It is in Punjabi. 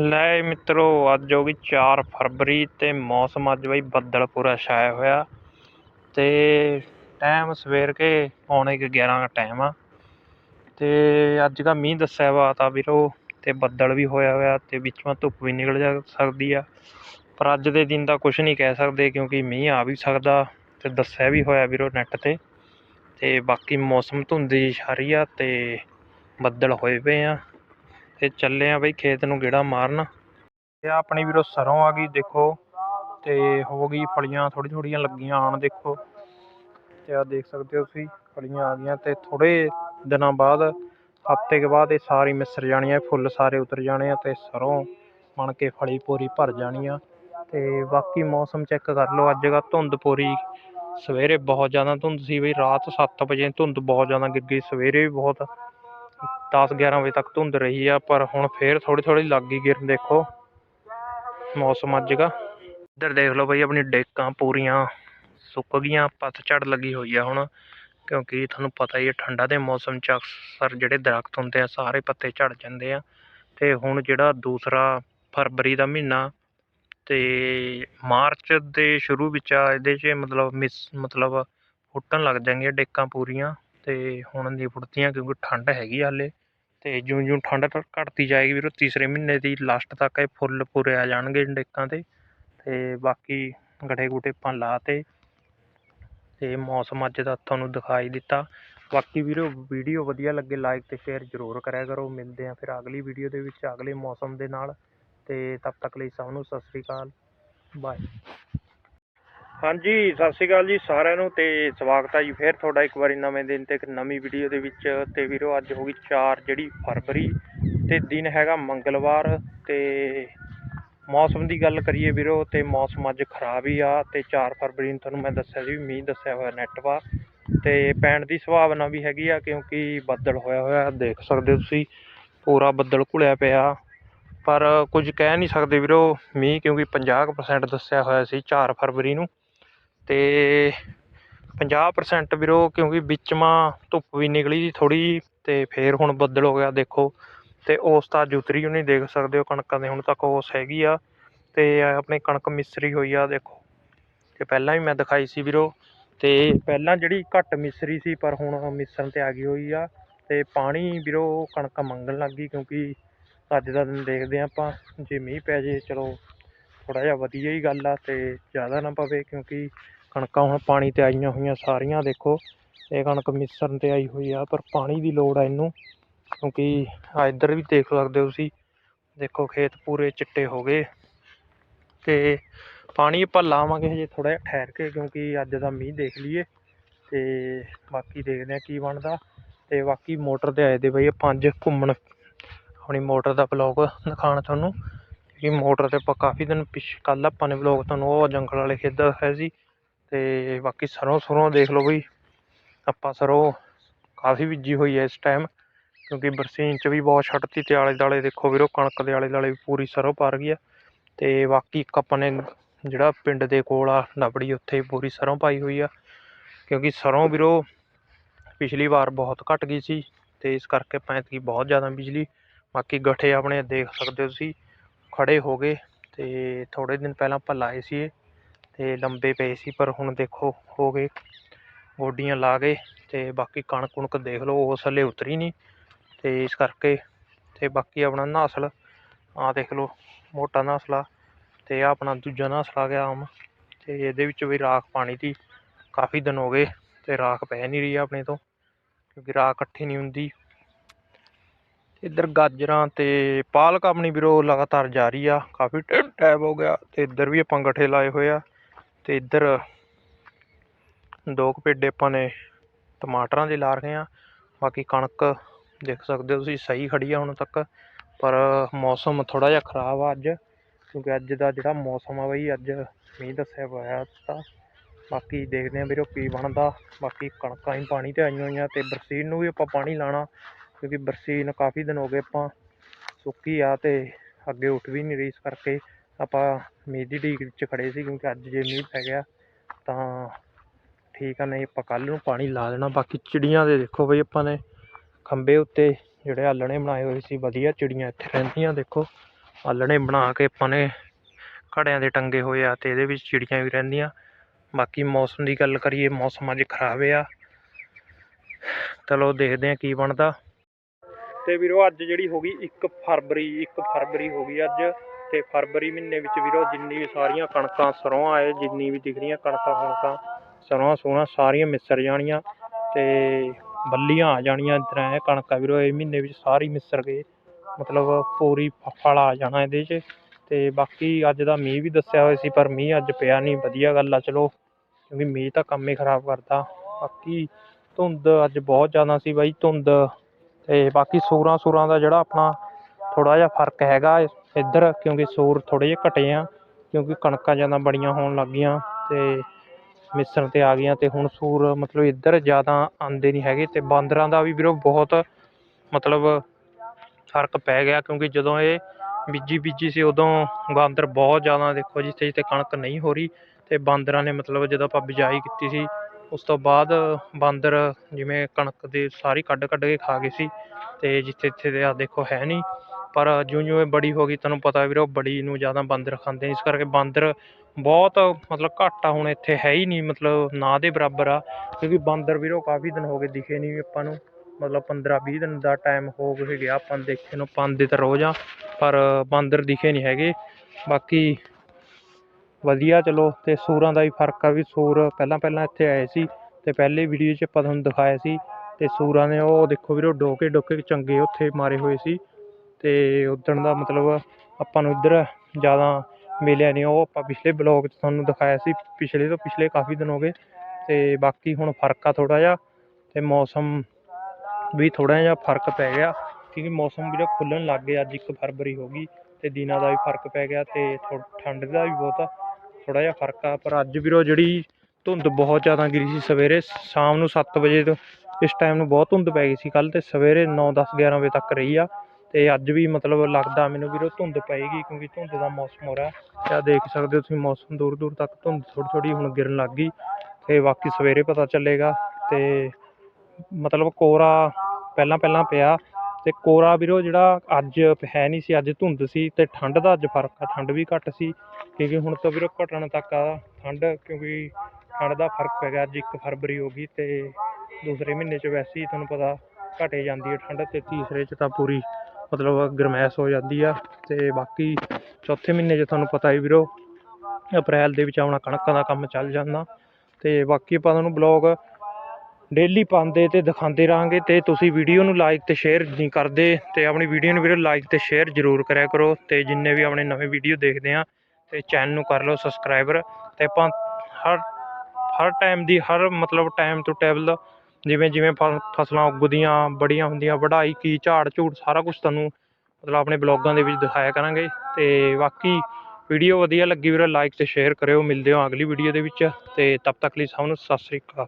ਲੈ ਮਿੱਤਰੋ, ਅੱਜ ਹੋ ਗਈ 4 ਫਰਵਰੀ ਤੇ ਮੌਸਮ ਅੱਜ ਬਈ ਬੱਦਲ ਪੂਰਾ ਛਾਇਆ ਹੋਇਆ। ਤੇ ਟਾਈਮ ਸਵੇਰ ਕੇ ਪੌਣੇ ਕੁ 11 ਦਾ ਟਾਈਮ ਆ। ਤੇ ਅੱਜ ਦਾ ਮੀਂਹ ਦੱਸਿਆ ਵਾ ਤਾਂ ਵੀਰੋ, ਤੇ ਬੱਦਲ ਵੀ ਹੋਇਆ ਹੋਇਆ ਤੇ ਵਿੱਚੋਂ ਧੁੱਪ ਵੀ ਨਿਕਲ ਜਾ ਸਕਦੀ ਆ। ਪਰ ਅੱਜ ਦੇ ਦਿਨ ਦਾ ਕੁਝ ਨਹੀਂ ਕਹਿ ਸਕਦੇ ਕਿਉਂਕਿ ਮੀਂਹ ਆ ਵੀ ਸਕਦਾ ਤੇ ਦੱਸਿਆ ਵੀ ਹੋਇਆ ਵੀਰੋ ਨੈਟ ਤੇ। ਤੇ ਬਾਕੀ ਮੌਸਮ ਧੁੰਦੀ ਛਾਰੀ ਆ ਤੇ ਬੱਦਲ ਹੋਏ ਪਏ ਆ। ਤੇ ਚੱਲੇ ਆ ਬਈ ਖੇਤ ਨੂੰ ਗੇੜਾ ਮਾਰਨ। ਤੇ ਆਹ ਆਪਣੀ ਵੀਰੋ ਸਰੋਂ ਆ ਗਈ, ਦੇਖੋ। ਤੇ ਹੋ ਗਈ ਫਲੀਆਂ ਥੋੜੀ ਥੋੜੀਆਂ ਲੱਗੀਆਂ ਆਣ ਦੇਖੋ। ਤੇ ਆ ਦੇਖ ਸਕਦੇ ਹੋ ਤੁਸੀਂ, ਫਲੀਆਂ ਆ ਗਈਆਂ ਤੇ ਥੋੜੇ ਦਿਨਾਂ ਬਾਅਦ, ਹਫ਼ਤੇ ਕੇ ਬਾਅਦ ਇਹ ਸਾਰੀ ਮਿਸਰ ਜਾਣੀ ਆ ਫੁੱਲ ਸਾਰੇ ਉਤਰ ਜਾਣੇ ਆ ਤੇ ਸਰੋਂ ਬਣ ਕੇ ਫਲੀ ਪੂਰੀ ਭਰ ਜਾਣੀ ਆ। ਤੇ ਬਾਕੀ ਮੌਸਮ ਚੈੱਕ ਕਰ ਲਓ, ਅੱਜ ਦਾ ਧੁੰਦ ਪੂਰੀ ਸਵੇਰੇ ਬਹੁਤ ਜ਼ਿਆਦਾ ਧੁੰਦ ਸੀ ਬਈ, ਰਾਤ 7 ਵਜੇ ਧੁੰਦ ਬਹੁਤ ਜ਼ਿਆਦਾ ਗਿਰ ਗਈ, ਸਵੇਰੇ ਵੀ ਬਹੁਤ 10 11 ਵਜੇ ਤੱਕ ਧੁੰਦ ਰਹੀ ਆ, ਪਰ ਹੁਣ ਫੇਰ ਥੋੜੀ ਥੋੜੀ ਲੱਗ ਗਈ ਗਿਰਨ, ਦੇਖੋ। ਮੌਸਮ ਅੱਜ ਦਾ। ਇੱਧਰ ਦੇਖ ਲਓ ਬਈ, ਆਪਣੀ ਡੇਕਾਂ ਪੂਰੀਆਂ ਸੁੱਕ ਗਈਆਂ ਪੱਤਝੜ ਲੱਗੀ ਹੋਈ ਆ ਹੁਣ। ਕਿਉਂਕਿ ਤੁਹਾਨੂੰ ਪਤਾ ਹੀ ਹੈ ਠੰਡਾ ਦੇ ਮੌਸਮ 'ਚ ਅਕਸਰ ਜਿਹੜੇ ਦਰਖਤ ਹੁੰਦੇ ਆ, ਸਾਰੇ ਪੱਤੇ ਝੜ ਜਾਂਦੇ ਆ। ਤੇ ਹੁਣ ਜਿਹੜਾ ਦੂਸਰਾ ਫਰਵਰੀ ਦਾ ਮਹੀਨਾ ਤੇ ਮਾਰਚ ਦੇ ਸ਼ੁਰੂ ਵਿੱਚ ਆ, ਇਹਦੇ 'ਚ ਮਤਲਬ ਮਿਸ, ਮਤਲਬ ਫੁੱਟਣ ਲੱਗ ਜਾਂਦੀਆਂ ਡੇਕਾਂ ਪੂਰੀਆਂ। ਤੇ ਹੁਣ ਨਹੀਂ ਫੁੱਟਦੀਆਂ ਕਿਉਂਕਿ ਠੰਡ ਹੈਗੀ ਆ ਹਾਲੇ ਤੇ ਜਿਉਂ ਜਿਉਂ ਠੰਡ ਘ- ਘਟਦੀ ਜਾਏਗੀ ਵੀਰੋ, ਤੀਸਰੇ ਮਹੀਨੇ ਦੀ ਲਾਸਟ ਤੱਕ ਇਹ ਫੁੱਲ ਪੂਰੇ ਆ ਜਾਣਗੇ ਡੇਕਾਂ ਤੇ ਤੇ ਬਾਕੀ ਗੜੇ ਗੁਟੇ ਆਪਾਂ ਲਾਤੇ ਤੇ ਮੌਸਮ ਅੱਜ ਦਾ ਤੁਹਾਨੂੰ ਦਿਖਾਈ ਦਿੱਤਾ। ਬਾਕੀ ਵੀਰੋ, ਵੀਡੀਓ ਵਧੀਆ ਲੱਗੇ ਲਾਈਕ ਤੇ ਸ਼ੇਅਰ ਜ਼ਰੂਰ ਕਰਿਆ ਕਰੋ। ਮਿਲਦੇ ਆ ਫਿਰ ਅਗਲੀ ਵੀਡੀਓ ਦੇ ਵਿੱਚ ਅਗਲੇ ਮੌਸਮ ਦੇ ਨਾਲ। ਤੇ ਤਦ ਤੱਕ ਲਈ ਸਭ ਨੂੰ ਸਤਿ ਸ੍ਰੀ ਅਕਾਲ। ਬਾਏ ਹਾਂਜੀ, ਸਤਿ ਸ਼੍ਰੀ ਅਕਾਲ ਜੀ ਸਾਰਿਆਂ ਨੂੰ ਤੇ ਸਵਾਗਤ ਹੈ ਜੀ ਫੇਰ ਤੁਹਾਡਾ ਇੱਕ ਵਾਰੀ ਨਵੇਂ ਦਿਨ ਤੇ ਇੱਕ ਨਵੀਂ ਵੀਡੀਓ ਦੇ ਵਿੱਚ। ਤੇ ਵੀਰੋ, ਅੱਜ ਹੋ ਗਈ 4 ਜਿਹੜੀ ਫਰਵਰੀ ਤੇ ਦਿਨ ਹੈਗਾ ਮੰਗਲਵਾਰ ਤੇ ਮੌਸਮ ਦੀ ਗੱਲ ਕਰੀਏ ਵੀਰੋ ਤੇ ਮੌਸਮ ਅੱਜ ਖਰਾਬ ਹੀ ਆ ਤੇ 4 ਫਰਵਰੀ ਨੂੰ ਤੁਹਾਨੂੰ ਮੈਂ ਦੱਸਿਆ ਸੀ ਵੀ ਮੀਂਹ ਦੱਸਿਆ ਹੋਇਆ ਨੈਟ ਵਾ। ਤੇ ਪੈਣ ਦੀ ਸੰਭਾਵਨਾ ਵੀ ਹੈਗੀ ਆ ਕਿਉਂਕਿ ਬੱਦਲ ਹੋਇਆ ਹੋਇਆ, ਦੇਖ ਸਕਦੇ ਹੋ ਤੁਸੀਂ, ਪੂਰਾ ਬੱਦਲ ਘੁਲਿਆ ਪਿਆ। ਪਰ ਕੁਝ ਕਹਿ ਨਹੀਂ ਸਕਦੇ ਵੀਰੋ, ਮੀਂਹ ਕਿਉਂਕਿ 50% ਦੱਸਿਆ ਹੋਇਆ ਸੀ 4 ਫਰਵਰੀ ਨੂੰ। ਅਤੇ 50% ਵੀਰੋ, ਕਿਉਂਕਿ ਵਿੱਚ ਮਾ ਧੁੱਪ ਵੀ ਨਿਕਲੀ ਸੀ ਥੋੜੀ ਅਤੇ ਫਿਰ ਹੁਣ ਬੱਦਲ ਹੋ ਗਿਆ, ਦੇਖੋ। ਅਤੇ ਉਸ ਤਾਂ ਅੱਜ ਉਤਰੀ ਉਹ ਨਹੀਂ ਦੇਖ ਸਕਦੇ ਹੋ, ਕਣਕਾਂ ਦੇ ਹੁਣ ਤੱਕ ਉਸ ਹੈਗੀ ਆ। ਅਤੇ ਆਪਣੀ ਕਣਕ ਮਿਸਰੀ ਹੋਈ ਆ, ਦੇਖੋ। ਅਤੇ ਪਹਿਲਾਂ ਵੀ ਮੈਂ ਦਿਖਾਈ ਸੀ ਵੀਰੋ। ਅਤੇ ਪਹਿਲਾਂ ਜਿਹੜੀ ਘੱਟ ਮਿਸਰੀ ਸੀ, ਪਰ ਹੁਣ ਮਿਸਰਨ ਤੇ ਆ ਗਈ ਹੋਈ ਆ। ਅਤੇ ਪਾਣੀ ਵੀਰੋ, ਕਣਕ ਮੰਗਣ ਲੱਗ ਗਈ, ਕਿਉਂਕਿ ਅੱਜ ਦਾ ਦਿਨ ਦੇਖਦੇ ਹਾਂ ਆਪਾਂ। ਜੇ ਮੀਂਹ ਪੈ ਜੇ, ਚਲੋ, ਥੋੜ੍ਹਾ ਜਿਹਾ ਵਧੀਆ ਹੀ ਗੱਲ ਆ ਅਤੇ ਜ਼ਿਆਦਾ ਨਾ ਪਵੇ, ਕਿਉਂਕਿ ਕਣਕਾਂ ਹੁਣ ਪਾਣੀ ਤੇ ਆਈਆਂ ਹੋਈਆਂ ਸਾਰੀਆਂ, ਦੇਖੋ। ਇਹ ਕਣਕ ਮਿਸਰਨ ਤੇ ਆਈ ਹੋਈ ਆ, ਪਰ ਪਾਣੀ ਦੀ ਲੋੜ ਆ ਇਹਨੂੰ, ਕਿਉਂਕਿ ਆ ਇੱਧਰ ਵੀ ਦੇਖ ਸਕਦੇ ਹੋ ਤੁਸੀਂ। ਦੇਖੋ, ਖੇਤ ਪੂਰੇ ਚਿੱਟੇ ਹੋ ਗਏ। ਤੇ ਪਾਣੀ ਆਪਾਂ ਲਾਵਾਂਗੇ ਹਜੇ ਥੋੜਾ ਜਿਹਾ ਠਹਿਰ ਕੇ, ਕਿਉਂਕਿ ਅੱਜ ਦਾ ਮੀਂਹ ਦੇਖ ਲਈਏ। ਤੇ ਬਾਕੀ ਦੇਖਦੇ ਆ ਕੀ ਬਣਦਾ। ਤੇ ਬਾਕੀ ਮੋਟਰ ਤੇ ਆਏ ਦੇ ਬਈ ਪੰਜ ਘੁੰਮਣ। ਆਪਣੀ ਮੋਟਰ ਦਾ ਬਲੌਗ ਦਿਖਾਉਣਾ ਤੁਹਾਨੂੰ। ਕਿ ਮੋਟਰ ਤੇ ਆਪਾਂ ਕਾਫੀ ਦਿਨ ਪਿੱਛੇ ਕੱਲ ਆਪਾਂ ਨੇ ਬਲੌਗ ਤੁਹਾਨੂੰ, ਉਹ ਜੰਗਲ ਵਾਲੇ ਖੇਤ ਦਾ ਦਿਖਾਇਆ ਸੀ। ਤੇ ਬਾਕੀ ਸਰੋਂ ਸਰੋਂ ਦੇਖ ਲਓ ਬਈ, ਆਪਾਂ ਸਰੋਂ ਕਾਫੀ ਬੀਜੀ ਹੋਈ ਹੈ ਇਸ ਟਾਈਮ ਕਿਉਂਕਿ ਬਰਸੀਨ ਚ ਵੀ ਬਹੁਤ ਛੱਡਤੀ ਤੇ ਆਲੇ ਦੁਆਲੇ ਦੇਖੋ ਵੀਰੋ, ਕਣਕ ਦੇ ਆਲੇ ਦੁਆਲੇ ਵੀ ਪੂਰੀ ਸਰੋਂ ਭਰ ਗਈ ਆ। ਤੇ ਬਾਕੀ ਇੱਕ ਆਪਾਂ ਨੇ ਜਿਹੜਾ ਪਿੰਡ ਦੇ ਕੋਲ ਆ, ਨਬੜੀ, ਉੱਥੇ ਪੂਰੀ ਸਰੋਂ ਪਾਈ ਹੋਈ ਆ। ਕਿਉਂਕਿ ਸਰੋਂ ਵੀਰੋ ਪਿਛਲੀ ਵਾਰ ਬਹੁਤ ਘਟ ਗਈ ਸੀ ਤੇ ਇਸ ਕਰਕੇ ਪੈਂਤੀ ਬਹੁਤ ਜ਼ਿਆਦਾ ਬਿਜਲੀ। ਬਾਕੀ ਗਠੇ ਆਪਣੇ ਦੇਖ ਸਕਦੇ ਹੋ ਤੁਸੀਂ ਖੜੇ ਹੋ ਗਏ ਤੇ ਥੋੜੇ ਦਿਨ ਪਹਿਲਾਂ ਆਪਾਂ ਲਾਏ ਸੀ ਇਹ ਤੇ ਲੰਬੇ ਪਏ ਸੀ, ਪਰ ਹੁਣ ਦੇਖੋ ਹੋ ਗਏ ਗੋਡੀਆਂ ਲਾ ਗਏ ਤੇ ਬਾਕੀ ਕਣਕ ਕੁਣਕ ਦੇਖ ਲਓ ਉਸ ਥੱਲੇ ਉਤਰੀ ਨਹੀਂ ਤੇ ਇਸ ਕਰਕੇ ਤੇ ਬਾਕੀ ਆਪਣਾ ਨਾਸਲ ਆ ਦੇਖ ਲਓ ਮੋਟਾ ਨਾਸਲਾ ਤੇ ਆ ਆਪਣਾ ਦੂਜਾ ਨਾਸਲਾ ਆ ਗਿਆ ਆਮ ਤੇ ਇਹਦੇ ਵਿੱਚ ਵੀ ਰਾਖ ਪਾਣੀ ਦੀ ਕਾਫੀ ਦਿਨ ਹੋ ਗਏ ਤੇ ਰਾਖ ਪੈ ਨਹੀਂ ਰਹੀ ਆਪਣੇ ਤੋਂ ਕਿਉਂਕਿ ਰਾਖ ਇਕੱਠੀ ਨਹੀਂ ਹੁੰਦੀ। ਇੱਧਰ ਗਾਜਰਾਂ ਤੇ ਪਾਲਕ ਆਪਣੀ ਵੀਰੋ ਲਗਾਤਾਰ ਜਾਰੀ ਆ, ਕਾਫੀ ਟਾਈਮ ਹੋ ਗਿਆ ਤੇ ਇੱਧਰ ਵੀ ਆਪਾਂ ਗੱਠੇ ਲਾਏ ਹੋਏ ਆ। ਤੇ ਇੱਧਰ ਦੋ ਕੁ ਪੇਡੇ ਆਪਾਂ ਨੇ ਟਮਾਟਰਾਂ ਦੇ ਲਾ ਰਹੇ ਹਾਂ ਬਾਕੀ ਕਣਕ ਦੇਖ ਸਕਦੇ ਹੋ ਤੁਸੀਂ, ਸਹੀ ਖੜੀ ਆ ਹੁਣ ਤੱਕ, ਪਰ ਮੌਸਮ ਥੋੜਾ ਜਿਹਾ ਖਰਾਬ ਆ ਅੱਜ, ਕਿਉਂਕਿ ਅੱਜ ਦਾ ਜਿਹੜਾ ਮੌਸਮ ਆ ਬਈ, ਅੱਜ ਮੀਂਹ ਦੱਸਿਆ ਹੋਇਆ ਤਾਂ। ਬਾਕੀ ਦੇਖਦੇ ਆ ਵੀਰੋ ਕੀ ਬਣਦਾ। ਬਾਕੀ ਕਣਕਾਂ ਹੀ ਪਾਣੀ ਤੇ ਆਈਆਂ ਹੋਈਆਂ ਤੇ ਬਰਸੀਨ ਨੂੰ ਵੀ ਆਪਾਂ ਪਾਣੀ ਲਾਣਾ ਕਿਉਂਕਿ ਬਰਸੀਨ ਕਾਫੀ ਦਿਨ ਹੋ ਗਏ ਆਪਾਂ ਸੁੱਕੀ ਆ ਤੇ ਅੱਗੇ ਉੱਠ ਵੀ ਨਹੀਂ ਰਹੀ ਇਸ ਕਰਕੇ। ਆਪਾਂ ਮੀਂਹ ਦੀ ਢੀਕ ਵਿੱਚ ਖੜੇ ਸੀ ਕਿਉਂਕਿ ਅੱਜ ਜੇ ਮੀਂਹ ਪੈ ਗਿਆ ਤਾਂ ਠੀਕ ਆ, ਨਹੀਂ ਆਪਾਂ ਕੱਲ ਨੂੰ ਪਾਣੀ ਲਾ ਦੇਣਾ। ਬਾਕੀ ਚਿੜੀਆਂ ਦੇ ਦੇਖੋ ਬਈ ਆਪਾਂ ਨੇ ਖੰਬੇ ਉੱਤੇ ਜਿਹੜੇ ਆਲਣੇ ਬਣਾਏ ਹੋਏ ਸੀ, ਵਧੀਆ ਚਿੜੀਆਂ ਇੱਥੇ ਰਹਿੰਦੀਆਂ, ਦੇਖੋ। ਆਲਣੇ ਬਣਾ ਕੇ ਆਪਾਂ ਨੇ ਘੜਿਆਂ ਦੇ ਟੰਗੇ ਹੋਏ ਆ ਤੇ ਇਹਦੇ ਵਿੱਚ ਚਿੜੀਆਂ ਵੀ ਰਹਿੰਦੀਆਂ। ਬਾਕੀ ਮੌਸਮ ਦੀ ਗੱਲ ਕਰੀਏ, ਮੌਸਮ ਅੱਜ ਖਰਾਬ ਆ। ਚਲੋ ਦੇਖਦੇ ਆ ਕੀ ਬਣਦਾ। ਤੇ ਵੀਰੋ, ਅੱਜ ਜਿਹੜੀ ਹੋ ਗਈ 1 ਫਰਵਰੀ 1 ਫਰਵਰੀ ਹੋ ਗਈ ਅੱਜ। ਤੇ ਫਰਵਰੀ ਮਹੀਨੇ ਵਿੱਚ ਵੀਰੋ ਜਿੰਨੀ ਵੀ ਸਾਰੀਆਂ ਕਣਕਾਂ ਸਰੋਂ ਆਏ, ਜਿੰਨੀ ਵੀ ਦਿਖ ਰਹੀਆਂ ਕਣਕਾਂ ਕਣਕਾਂ ਸਰੋਂ ਸੋਨਾ ਸਾਰੀਆਂ ਮਿਸਰ ਜਾਣੀਆਂ ਤੇ ਬੱਲੀਆਂ ਆ ਜਾਣੀਆਂ ਇਸ ਤਰ੍ਹਾਂ ਇਹ ਕਣਕਾਂ ਵੀਰੋ, ਇਹ ਮਹੀਨੇ ਵਿੱਚ ਸਾਰੀ ਮਿਸਰ ਗਏ। ਮਤਲਬ ਪੂਰੀ ਫ- ਫਲ ਆ ਜਾਣਾ ਇਹਦੇ 'ਚ ਤੇ ਬਾਕੀ ਅੱਜ ਦਾ ਮੀਂਹ ਵੀ ਦੱਸਿਆ ਹੋਇਆ ਸੀ, ਪਰ ਮੀਂਹ ਅੱਜ ਪਿਆ ਨਹੀਂ, ਵਧੀਆ ਗੱਲ ਆ, ਚਲੋ। ਕਿਉਂਕਿ ਮੀਂਹ ਤਾਂ ਕੰਮ ਹੀ ਖਰਾਬ ਕਰਦਾ। ਬਾਕੀ ਧੁੰਦ ਅੱਜ ਬਹੁਤ ਜ਼ਿਆਦਾ ਸੀ ਬਾਈ, ਧੁੰਦ ਤੇ ਬਾਕੀ ਸੂਰਾਂ ਸੂਰਾਂ ਦਾ ਜਿਹੜਾ ਆਪਣਾ ਥੋੜਾ ਜਿਹਾ ਫ਼ਰਕ ਹੈਗਾ ਇੱਧਰ, ਕਿਉਂਕਿ ਸੂਰ ਥੋੜੇ ਜਿਹੇ ਘਟੇ ਆ, ਕਿਉਂਕਿ ਕਣਕਾਂ ਜ਼ਿਆਦਾ ਬੜੀਆਂ ਹੋਣ ਲੱਗ ਗਈਆਂ ਤੇ ਮਿਸਰ ਤੇ ਆ ਗਈਆਂ ਤੇ ਹੁਣ ਸੂਰ ਮਤਲਬ ਇੱਧਰ ਜ਼ਿਆਦਾ ਆਉਂਦੇ ਨਹੀਂ ਹੈਗੇ ਤੇ ਬਾਂਦਰਾਂ ਦਾ ਵੀ ਵੀਰੋ ਬਹੁਤ ਮਤਲਬ ਫ਼ਰਕ ਪੈ ਗਿਆ, ਕਿਉਂਕਿ ਜਦੋਂ ਇਹ ਬੀਜੀ ਬੀਜੀ ਸੀ ਉਦੋਂ ਬਾਂਦਰ ਬਹੁਤ ਜ਼ਿਆਦਾ ਦੇਖੋ ਜਿੱਥੇ ਜਿੱਥੇ ਕਣਕ ਨਹੀਂ ਹੋ ਰਹੀ ਤੇ ਬਾਂਦਰਾਂ ਨੇ ਮਤਲਬ ਜਦੋਂ ਆਪਾਂ ਬਿਜਾਈ ਕੀਤੀ ਸੀ, ਉਸ ਤੋਂ ਬਾਅਦ ਬਾਂਦਰ ਜਿਵੇਂ ਕਣਕ ਦੇ ਸਾਰੀ ਕੱਢ ਕੱਢ ਕੇ ਖਾ ਗਏ ਸੀ ਤੇ ਜਿੱਥੇ ਜਿੱਥੇ ਦੇ ਆ ਦੇਖੋ ਹੈ ਨਹੀਂ ਪਰ ਜਿਉਂ ਜਿਉਂ ਇਹ ਬੜੀ ਹੋ ਗਈ, ਤੁਹਾਨੂੰ ਪਤਾ ਵੀਰੇ ਉਹ ਬੜੀ ਨੂੰ ਜ਼ਿਆਦਾ ਬਾਂਦਰ ਖਾਂਦੇ ਨੇ ਇਸ ਕਰਕੇ ਬਾਂਦਰ ਬਹੁਤ, ਮਤਲਬ ਘੱਟ ਆ, ਹੁਣ ਇੱਥੇ ਹੈ ਹੀ ਨਹੀਂ, ਮਤਲਬ ਨਾ ਦੇ ਬਰਾਬਰ ਆ। ਕਿਉਂਕਿ ਬਾਂਦਰ ਵੀਰੋ ਕਾਫੀ ਦਿਨ ਹੋ ਗਏ ਦਿਖੇ ਨਹੀਂ ਆਪਾਂ ਨੂੰ। ਮਤਲਬ 15 20 ਦਿਨ ਦਾ ਟਾਈਮ ਹੋ ਗਿਆ ਗਿਆ ਆਪਾਂ ਦੇਖੇ ਨੂੰ ਪਾਉਂਦੇ ਤਾਂ ਰੋਜ਼ ਆ, ਪਰ ਬਾਂਦਰ ਦਿਖੇ ਨਹੀਂ ਹੈਗੇ। ਬਾਕੀ ਵਧੀਆ, ਚਲੋ, ਤੇ ਸੂਰਾਂ ਦਾ ਵੀ ਫ਼ਰਕ ਆ ਵੀ ਸੂਰ ਪਹਿਲਾਂ ਪਹਿਲਾਂ ਇੱਥੇ ਆਏ ਸੀ, ਤੇ ਪਹਿਲੇ ਵੀਡੀਓ 'ਚ ਆਪਾਂ ਤੁਹਾਨੂੰ ਦਿਖਾਇਆ ਸੀ, ਤੇ ਸੂਰਾਂ ਨੇ ਉਹ ਦੇਖੋ ਵੀਰੋ ਡੋਕੇ ਡੋਕੇ ਚੰਗੇ ਉੱਥੇ ਮਾਰੇ ਹੋਏ ਸੀ। ਅਤੇ ਉਦਣ ਦਾ ਮਤਲਬ ਆਪਾਂ ਨੂੰ ਇੱਧਰ ਜ਼ਿਆਦਾ ਮਿਲਿਆ ਨਹੀਂ, ਉਹ ਆਪਾਂ ਪਿਛਲੇ ਬਲੋਗ 'ਚ ਤੁਹਾਨੂੰ ਦਿਖਾਇਆ ਸੀ, ਪਿਛਲੇ ਤੋਂ ਪਿਛਲੇ ਕਾਫੀ ਦਿਨ ਹੋ ਗਏ ਅਤੇ ਬਾਕੀ ਹੁਣ ਫ਼ਰਕ ਆ ਥੋੜ੍ਹਾ ਜਿਹਾ ਅਤੇ ਮੌਸਮ ਵੀ ਥੋੜ੍ਹਾ ਜਿਹਾ ਫ਼ਰਕ ਪੈ ਗਿਆ ਕਿਉਂਕਿ ਮੌਸਮ ਵੀਰੋ ਖੁੱਲ੍ਹਣ ਲੱਗ ਗਿਆ, ਅੱਜ ਇੱਕ ਫਰਵਰੀ ਹੋ ਗਈ ਅਤੇ ਦਿਨਾਂ ਦਾ ਵੀ ਫ਼ਰਕ ਪੈ ਗਿਆ ਅਤੇ ਥੋ- ਠੰਡ ਦਾ ਵੀ ਬਹੁਤ ਥੋੜ੍ਹਾ ਜਿਹਾ ਫ਼ਰਕ ਆ, ਪਰ ਅੱਜ ਵੀਰੋ ਜਿਹੜੀ ਧੁੰਦ ਬਹੁਤ ਜ਼ਿਆਦਾ ਗਿਰੀ ਸੀ ਸਵੇਰੇ, ਸ਼ਾਮ ਨੂੰ 7 ਵਜੇ ਤੋਂ ਇਸ ਟਾਈਮ ਨੂੰ ਬਹੁਤ ਧੁੰਦ ਪੈ ਗਈ ਸੀ, ਕੱਲ੍ਹ ਅਤੇ ਸਵੇਰੇ 9 10 11 ਵਜੇ ਤੱਕ ਰਹੀ ਆ ਤੇ ਅੱਜ ਵੀ ਮਤਲਬ ਲੱਗਦਾ ਮੈਨੂੰ ਵੀਰੋ ਧੁੰਦ ਪਏਗੀ ਕਿਉਂਕਿ ਧੁੰਦ ਦਾ ਮੌਸਮ ਹੋ ਰਿਹਾ ਤੇ ਦੇਖ ਸਕਦੇ ਹੋ ਤੁਸੀਂ ਮੌਸਮ ਦੂਰ ਦੂਰ ਤੱਕ ਧੁੰਦ ਥੋੜੀ ਥੋੜੀ ਹੁਣ ਗਿਰਨ ਲੱਗ ਗਈ ਤੇ ਬਾਕੀ ਸਵੇਰੇ ਪਤਾ ਚੱਲੇਗਾ ਤੇ ਮਤਲਬ ਕੋਰਾ ਪਹਿਲਾਂ ਪਹਿਲਾਂ ਪਿਆ ਤੇ ਕੋਰਾ ਵੀਰੋ ਜਿਹੜਾ ਅੱਜ ਹੈ ਨਹੀਂ ਸੀ, ਅੱਜ ਧੁੰਦ ਸੀ ਤੇ ਠੰਡ ਦਾ ਅੱਜ ਫ਼ਰਕ ਆ, ਠੰਡ ਵੀ ਘੱਟ ਸੀ ਕਿਉਂਕਿ ਹੁਣ ਤਾਂ ਵੀਰੋ ਘਟਣ ਤੱਕ ਆ ਠੰਡ ਕਿਉਂਕਿ ਠੰਡ ਦਾ ਫ਼ਰਕ ਪੈ ਗਿਆ, ਅੱਜ 1 ਫਰਵਰੀ ਹੋ ਗਈ ਤੇ ਦੂਸਰੇ ਮਹੀਨੇ 'ਚ ਵੈਸੇ ਹੀ ਤੁਹਾਨੂੰ ਪਤਾ ਘਟੇ ਜਾਂਦੀ ਹੈ ਠੰਡ ਤੇ ਤੀਸਰੇ 'ਚ ਤਾਂ ਪੂਰੀ ਮਤਲਬ ਗਰਮੈਸ਼ ਹੋ ਜਾਂਦੀ ਆ ਤੇ ਬਾਕੀ ਚੌਥੇ ਮਹੀਨੇ 'ਚ ਤੁਹਾਨੂੰ ਪਤਾ ਹੀ ਵੀਰੋ, ਅਪ੍ਰੈਲ ਦੇ ਵਿੱਚ ਆਪਣਾ ਕਣਕਾਂ ਦਾ ਕੰਮ ਚੱਲ ਜਾਂਦਾ ਤੇ ਬਾਕੀ ਆਪਾਂ ਤੁਹਾਨੂੰ ਬਲੌਗ ਡੇਲੀ ਪਾਉਂਦੇ ਤੇ ਦਿਖਾਉਂਦੇ ਰਹਾਂਗੇ ਤੇ ਤੁਸੀਂ ਵੀਡੀਓ ਨੂੰ ਲਾਈਕ ਤੇ ਸ਼ੇਅਰ ਨਹੀਂ ਕਰਦੇ ਤੇ ਆਪਣੀ ਵੀਡੀਓ ਨੂੰ ਵੀਰੋ ਲਾਈਕ ਤੇ ਸ਼ੇਅਰ ਜ਼ਰੂਰ ਕਰਿਆ ਕਰੋ ਤੇ ਜਿੰਨੇ ਵੀ ਆਪਣੇ ਨਵੇਂ ਵੀਡੀਓ ਦੇਖਦੇ ਆ ਤੇ ਚੈਨਲ ਨੂੰ ਕਰ ਲਓ ਸਬਸਕ੍ਰਾਈਬਰ ਤੇ ਆਪਾਂ ਹਰ ਹਰ ਟਾਈਮ ਦੀ, ਹਰ ਮਤਲਬ ਟਾਈਮ ਟੂ ਟੇਬਲ ਜਿਵੇਂ ਜਿਵੇਂ ਫ- ਫਸਲਾਂ ਉੱਗਦੀਆਂ, ਬੜੀਆਂ ਹੁੰਦੀਆਂ, ਵਢਾਈ, ਕੀ ਝਾੜ ਝੂੜ ਸਾਰਾ ਕੁਝ ਤੁਹਾਨੂੰ ਮਤਲਬ ਆਪਣੇ ਬਲੌਗਾਂ ਦੇ ਵਿੱਚ ਦਿਖਾਇਆ ਕਰਾਂਗੇ ਤੇ ਬਾਕੀ ਵੀਡੀਓ ਵਧੀਆ ਲੱਗੀ ਵੀਰੇ ਲਾਈਕ ਤੇ ਸ਼ੇਅਰ ਕਰਿਓ, ਮਿਲਦੇ ਹਾਂ ਅਗਲੀ ਵੀਡੀਓ ਦੇ ਵਿੱਚ ਤੇ ਤਬ ਤੱਕ ਲਈ ਸਭ ਨੂੰ ਸਤਿ ਸ੍ਰੀ ਅਕਾਲ।